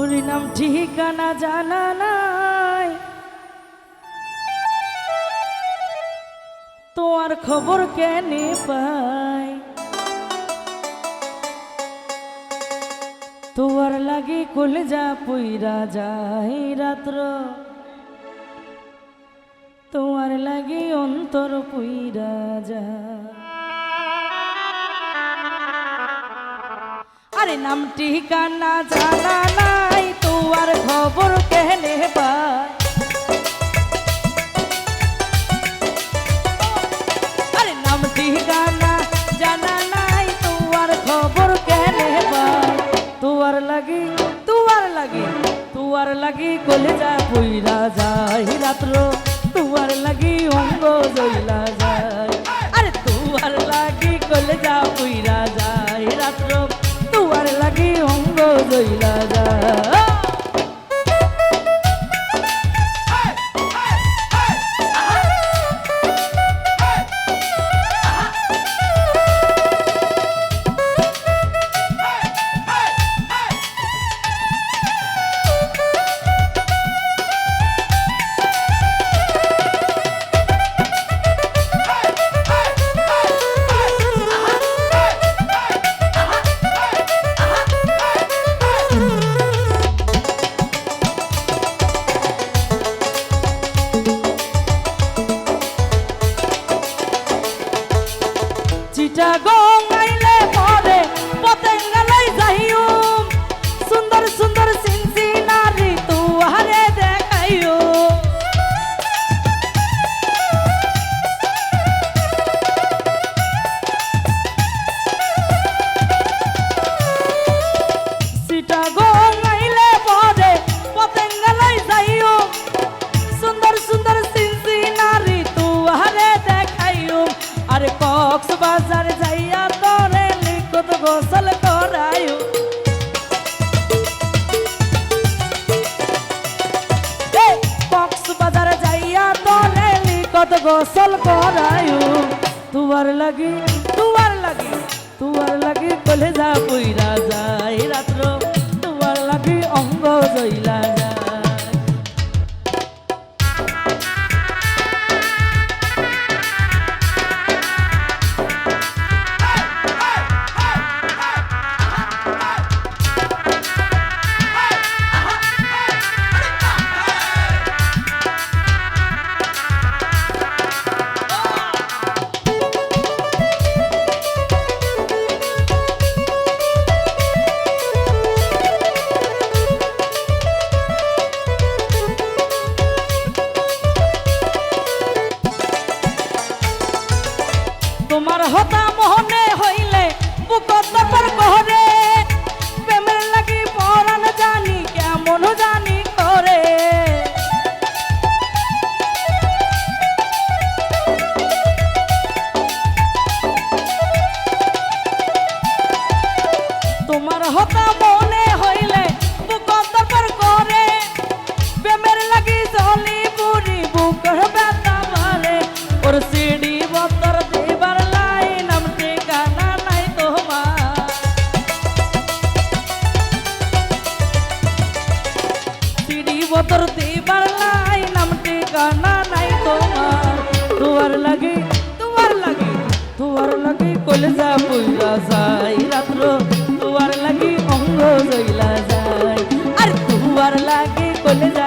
ওর নাম ঠিকানা জানা নাই। তোমার খবর কেনে পাই? তোয়ার লাগি কলেজা পইরা যায় রাত্র। তোমার লাগি অন্তর পইরা যায়। আরে নাম ঠিকানা জানা নাই, তোমার খবর কেনে পাই? আরে নাম তোমার তোমার লাগি তোমার লাগি তোমার লাগি কলেজা পইরা যায় রাত্র। তোমার লাগি অঙ্গ জইলা যায়। আরে তোমার লাগি কলেজা অঙ্গ চিটাগং আইলে গোসল করায়ু। তুয়ার লাগি তুয়ার লাগি তুয়ার লাগি কলে যা পুইরা যায়। রাত্র তুয়ার লাগি অঙ্গ জইলা যায়। বতর দেবার লাই নাম ঠিকানা নাই তোমার। তোমার লাগে তোমার লাগে তোমার লাগে কলেজা পইরা যায় রাত্র। তোমার লাগে অঙ্গ জইলা যায়। আর তোমার লাগে কলেজা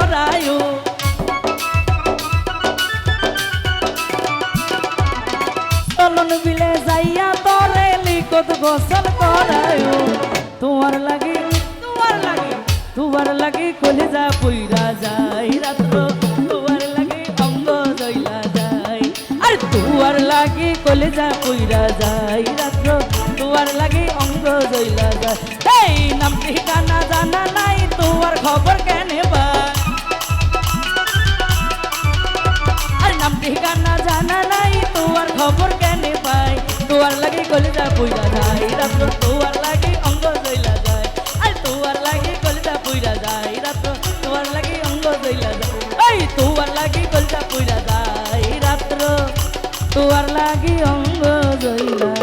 করায়ু চলন বিলে যাইয়া তরে লিখত গোসল করায়ু তোমার লাগি তোমার লাগি। তোমার লাগি কলিজা পুইরা যাই রাত্র। তোমার লাগি অঙ্গ জইলা যাই আর তোমার লাগি কলিজা পুইরা যাই রাত্র। তোমার লাগি অঙ্গ জইলা যায়। এই নাম ঠিকানা পুইরা যায়, রাত্র তোমার লাগে অঙ্গ জইলা যায়। আর তোমার লাগে কলিতা পুইরা যায়, রাত্র তোমার লাগে অঙ্গ জইলা যায়। এই তোমার লাগে কলিতা পুইরা যায়, রাত্র তোমার লাগে অঙ্গ জইলা